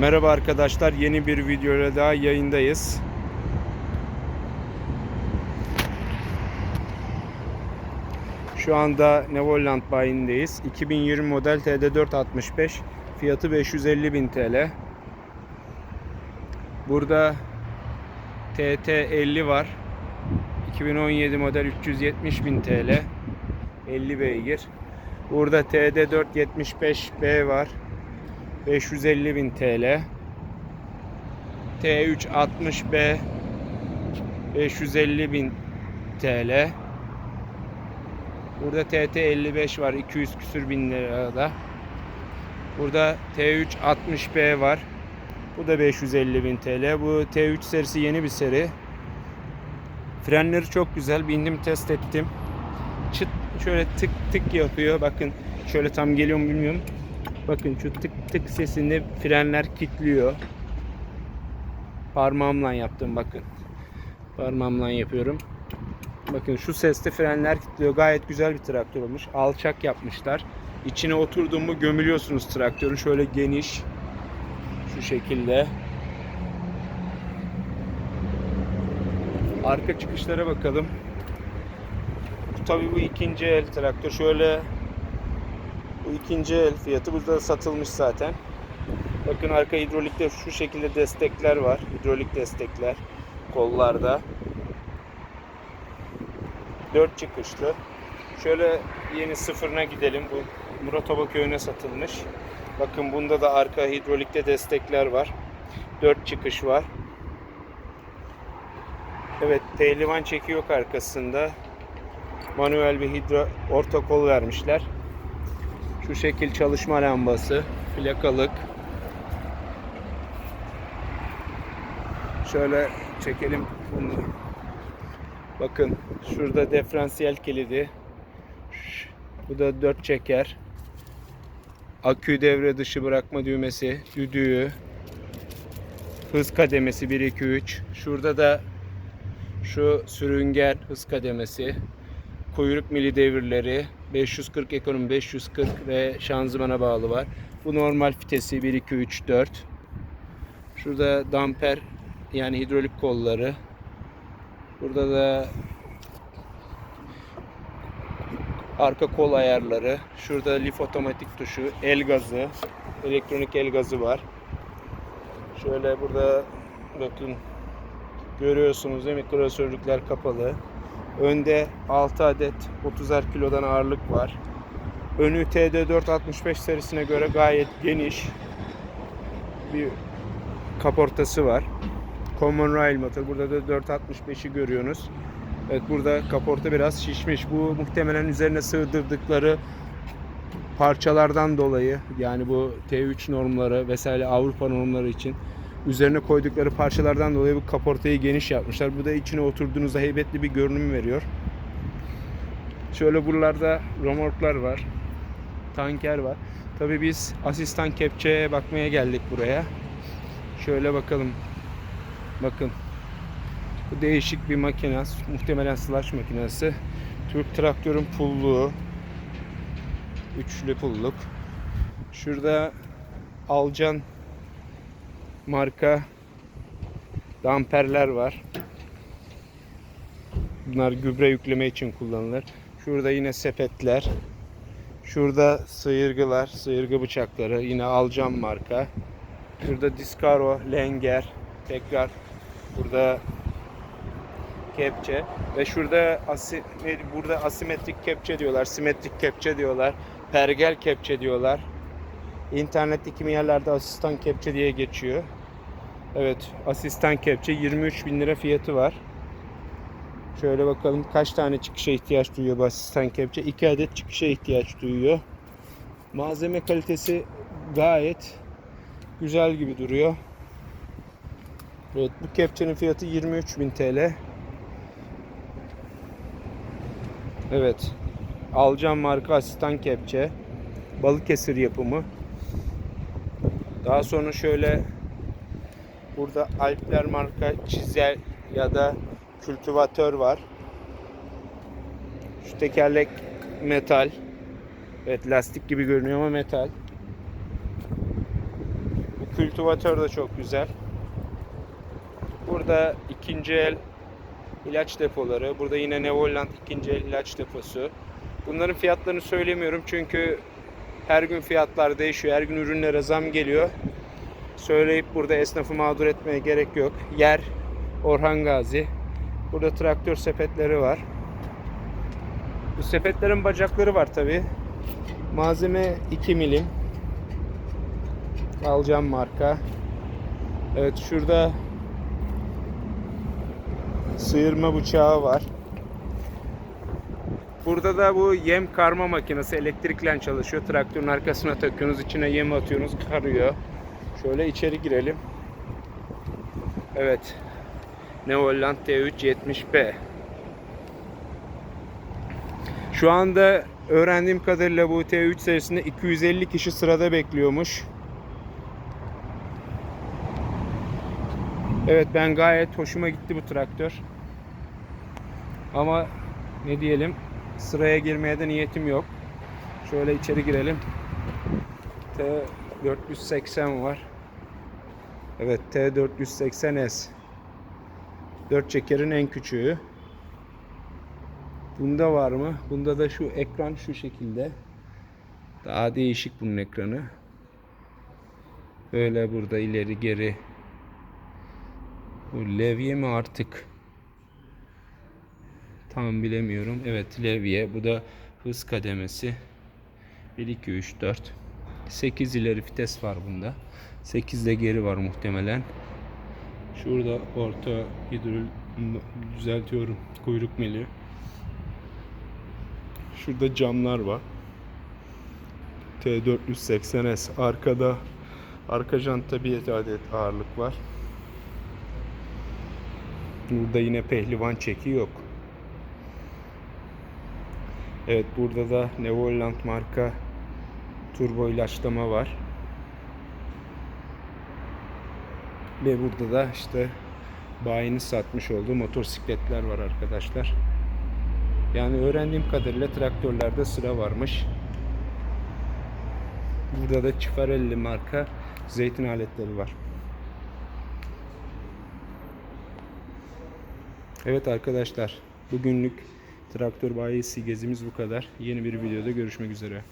Merhaba arkadaşlar, yeni bir videoyla daha yayındayız. Şu anda Nevoland bayindeyiz. 2020 model TD465, fiyatı 550 bin TL. Burada TT50 var. 2017 model 370 bin TL. 50 beygir. Burada TD475B var. 550 bin TL. T360B 550 bin TL. Burada TT55 var 200 küsür bin lirada. Burada T360B var. Bu da 550 bin TL. Bu T3 serisi yeni bir seri. Frenleri çok güzel. Bindim test ettim. Çıt şöyle tık tık yapıyor. Bakın şöyle tam geliyor mu bilmiyorum. Bakın şu tık tık sesinde frenler kilitliyor. Parmağımla yaptım bakın. Parmağımla yapıyorum. Bakın şu seste frenler kilitliyor. Gayet güzel bir traktör olmuş. Alçak yapmışlar. İçine oturduğumu gömülüyorsunuz traktörün. Şöyle geniş. Şu şekilde. Arka çıkışlara bakalım. Tabii bu ikinci el traktör. Şöyle bu ikinci el fiyatı burada satılmış zaten. Bakın arka hidrolikte şu şekilde destekler var. Hidrolik destekler kollarda. 4 çıkışlı. Şöyle yeni sıfırına gidelim. Bu Murat Oba köyüne satılmış. Bakın bunda da arka hidrolikte destekler var. 4 çıkış var. Evet, pehlivan çeki yok arkasında. Manuel bir hidro orta kol vermişler. Şu şekil çalışma lambası, plakalık. Şöyle çekelim bunu. Bakın şurada diferansiyel kilidi. Bu da dört çeker. Akü devre dışı bırakma düğmesi, düdüğü. Hız kademesi 1 2 3. Şurada da şu sürüngen hız kademesi. Kuyruk mili devirleri 540 ekonomi 540 ve şanzımana bağlı var. Bu normal vitesi 1 2 3 4. Şurada damper yani hidrolik kolları. Burada da arka kol ayarları. Şurada lif otomatik tuşu, el gazı, elektronik el gazı var. Şöyle burada bakın görüyorsunuz değil mi? Klasörlükler kapalı. Önde 6 adet 30'er kilodan ağırlık var. Önü TD465 serisine göre gayet geniş bir kaportası var. Common Rail motor. Burada da 465'i görüyorsunuz. Evet burada kaporta biraz şişmiş. Bu muhtemelen üzerine sığdırdıkları parçalardan dolayı yani bu T3 normları vesaire Avrupa normları için üzerine koydukları parçalardan dolayı bu kaportayı geniş yapmışlar. Bu da içine oturduğunuzda heybetli bir görünüm veriyor. Şöyle buralarda romorklar var. Tanker var. Tabii biz asistan kepçeye bakmaya geldik buraya. Şöyle bakalım. Bakın. Bu değişik bir makine. Muhtemelen slash makinesi. Türk traktörün pulluğu. Üçlü pulluk. Şurada Alcan marka damperler var. Bunlar gübre yükleme için kullanılır. Şurada yine sepetler. Şurada sıyırgılar, sıyırgı bıçakları. Yine Alcan marka. Şurada Discaro, Lenger. Tekrar burada kepçe ve şurada asi, burada asimetrik kepçe diyorlar, simetrik kepçe diyorlar, pergel kepçe diyorlar. İnternette kimi yerlerde asistan kepçe diye geçiyor. Evet, asistan kepçe 23 bin lira fiyatı var. Şöyle bakalım kaç tane çıkışa ihtiyaç duyuyor bu asistan kepçe. 2 adet çıkışa ihtiyaç duyuyor. Malzeme kalitesi gayet güzel gibi duruyor. Evet bu kepçenin fiyatı 23.000 TL. Evet. Alcan marka asistan kepçe. Balıkesir yapımı. Daha sonra şöyle burada Alpler marka çizel ya da kültivatör var. Şu tekerlek metal. Evet lastik gibi görünüyor ama metal. Bu Kültivatör de çok güzel. Burada ikinci el ilaç depoları. Burada yine Nevoland ikinci el ilaç deposu. Bunların fiyatlarını söylemiyorum çünkü her gün fiyatlar değişiyor. Her gün ürünlere zam geliyor. Söyleyip burada esnafı mağdur etmeye gerek yok. Yer Orhan Gazi. Burada traktör sepetleri var. Bu sepetlerin bacakları var tabi. Malzeme 2 milim. Alacağım marka. Evet şurada sıyırma bıçağı var. Burada da bu yem karma makinesi elektrikle çalışıyor. Traktörün arkasına takıyorsunuz, içine yem atıyorsunuz, karıyor. Şöyle içeri girelim. Evet. Neoland T370B. Şu anda öğrendiğim kadarıyla bu T3 serisinde 250 kişi sırada bekliyormuş. Evet ben gayet hoşuma gitti bu traktör. Ama ne diyelim sıraya girmeye de niyetim yok. Şöyle içeri girelim. T480 var. Evet T480S. 4 çekerin en küçüğü. Bunda var mı? Bunda da şu ekran şu şekilde. Daha değişik bunun ekranı. Böyle burada ileri geri. Bu levye mi artık? Tam bilemiyorum. Evet levye. Bu da hız kademesi. 1, 2, 3, 4. 8 ileri vites var bunda. 8 de geri var muhtemelen. Şurada orta hidrol düzeltiyorum. Kuyruk mili. Şurada camlar var. T480S arkada arka jantta bir adet ağırlık var. Burada yine pehlivan çeki yok. Evet burada da Nevoland marka turbo ilaçlama var. Ve burada da işte bayinin satmış olduğu motosikletler var arkadaşlar. Yani öğrendiğim kadarıyla traktörlerde sıra varmış. Burada da Cifarelli marka zeytin aletleri var. Evet arkadaşlar bugünlük traktör bayisi gezimiz bu kadar. Yeni bir videoda görüşmek üzere.